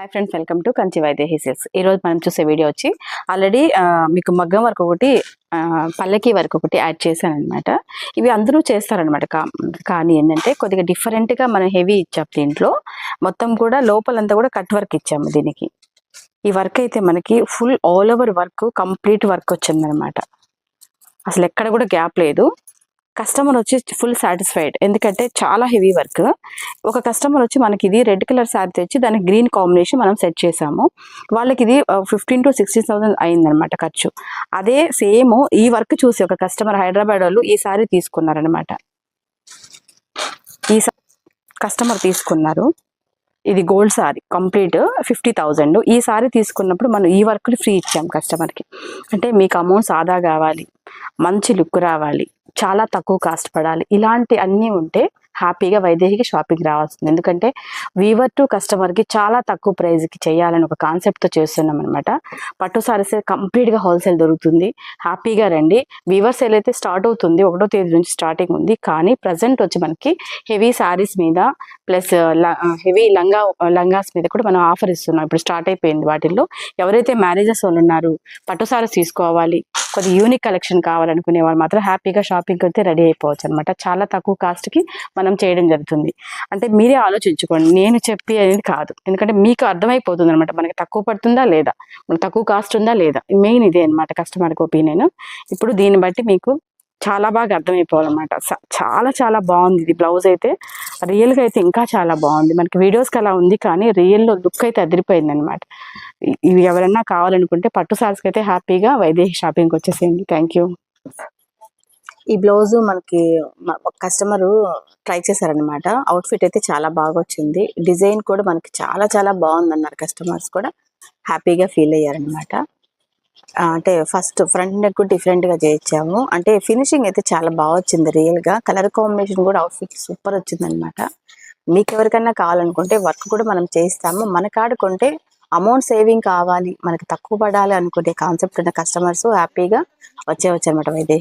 Hi friends welcome to Kanchi వైద్య హిసెల్స్ ఈ రోజు మనం చూసే వీడియో వచ్చి ఆల్రెడీ మీకు మగ్గం వర్క్ ఒకటి పల్లకి వరకు ఒకటి యాడ్ చేశాను అనమాట ఇవి అందరూ చేస్తారనమాట కానీ ఏంటంటే కొద్దిగా డిఫరెంట్గా మనం హెవీ ఇచ్చాం దీంట్లో. మొత్తం కూడా లోపలంతా కూడా కట్ వర్క్ ఇచ్చాము దీనికి. ఈ వర్క్ అయితే మనకి full all over work complete work వచ్చిందనమాట అసలు ఎక్కడ కూడా గ్యాప్ లేదు. కస్టమర్ వచ్చి ఫుల్ సాటిస్ఫైడ్ ఎందుకంటే చాలా హెవీ వర్క్ ఒక కస్టమర్ వచ్చి మనకి ఇది రెడ్ కలర్ శారీ తెచ్చి దానికి గ్రీన్ కాంబినేషన్ మనం సెట్ చేసాము. వాళ్ళకి ఇది ఫిఫ్టీన్ టు సిక్స్టీన్ థౌసండ్ అయిందనమాట ఖర్చు. అదే సేమ్ ఈ వర్క్ చూసి ఒక కస్టమర్ హైదరాబాద్ వాళ్ళు ఈ సారీ తీసుకున్నారనమాట ఈ కస్టమర్ తీసుకున్నారు. ఇది gold sari complete fifty thousand ఈ సారీ తీసుకున్నప్పుడు మనం ఈ వర్క్ ఫ్రీ ఇచ్చాం కస్టమర్కి అంటే మీకు అమౌంట్ సాదా కావాలి మంచి లుక్ రావాలి. చాలా తక్కువ కాస్ట్ పడాలి. ఇలాంటి అన్నీ ఉంటే హ్యాపీగా వైదేహికి షాపింగ్ రావాల్సింది. ఎందుకంటే వీవర్ టు కస్టమర్కి చాలా తక్కువ ప్రైస్కి చేయాలని ఒక కాన్సెప్ట్తో చేస్తున్నాం అనమాట పట్టు సారీస్ కంప్లీట్గా హోల్సేల్ దొరుకుతుంది. హ్యాపీగా రండి. వీవర్ సేల్ అయితే స్టార్ట్ అవుతుంది. ఒకటో తేదీ నుంచి స్టార్టింగ్ ఉంది. కానీ ప్రజెంట్ వచ్చి మనకి హెవీ సారీస్ మీద ప్లస్ హెవీ లంగా లంగాస్ మీద కూడా మనం ఆఫర్ ఇస్తున్నాం. ఇప్పుడు స్టార్ట్ అయిపోయింది వాటిల్లో. ఎవరైతే మ్యారేజెస్ వాళ్ళు ఉన్నారు పట్టు సారీస్ తీసుకోవాలి. కొద్ది యూనిక్ కలెక్షన్ కావాలనుకునే వాళ్ళు మాత్రం హ్యాపీగా షాపింగ్కి అయితే రెడీ అయిపోవచ్చు అనమాట చాలా తక్కువ కాస్ట్కి మనం చేయడం జరుగుతుంది. అంటే మీరే ఆలోచించుకోండి. నేను చెప్పి అనేది కాదు. ఎందుకంటే మీకు అర్థమైపోతుంది అనమాట మనకి తక్కువ పడుతుందా లేదా? తక్కువ కాస్ట్ ఉందా లేదా? మెయిన్ ఇదే అనమాట కస్టమర్కి ఒపీనియన్. ఇప్పుడు దీన్ని బట్టి మీకు చాలా బాగా అర్థమైపోవాలన్నమాట. చాలా చాలా బాగుంది. ఇది బ్లౌజ్ అయితే రియల్గా అయితే ఇంకా చాలా బాగుంది. మనకి వీడియోస్కి అలా ఉంది కానీ రియల్లో లుక్ అయితే అదిరిపోయింది అనమాట ఇవి ఎవరైనా కావాలనుకుంటే పట్టు సారీస్కి అయితే హ్యాపీగా వైదేహి షాపింగ్కి వచ్చేసేయండి. థ్యాంక్ యూ ఈ బ్లౌజ్ మనకి కస్టమర్ ట్రై చేశారనమాట అవుట్ఫిట్ అయితే చాలా బాగా వచ్చింది డిజైన్ కూడా మనకి చాలా చాలా బాగుంది అన్నారు కస్టమర్స్ కూడా. హ్యాపీగా ఫీల్ అయ్యారనమాట అంటే ఫస్ట్ ఫ్రంట్ నెక్ డిఫరెంట్గా చేయించాము. అంటే ఫినిషింగ్ అయితే చాలా బాగా వచ్చింది రియల్గా కలర్ కాంబినేషన్ కూడా అవుట్ఫిట్ సూపర్ వచ్చింది అనమాట మీకు ఎవరికైనా కావాలనుకుంటే వర్క్ కూడా మనం చేయిస్తాము. మన కాడ కొంటే అమౌంట్ సేవింగ్ కావాలి. మనకి తక్కువ పడాలి అనుకునే కాన్సెప్ట్ ఉన్న కస్టమర్స్ హ్యాపీగా వచ్చేవచ్చు అనమాట వైదేహి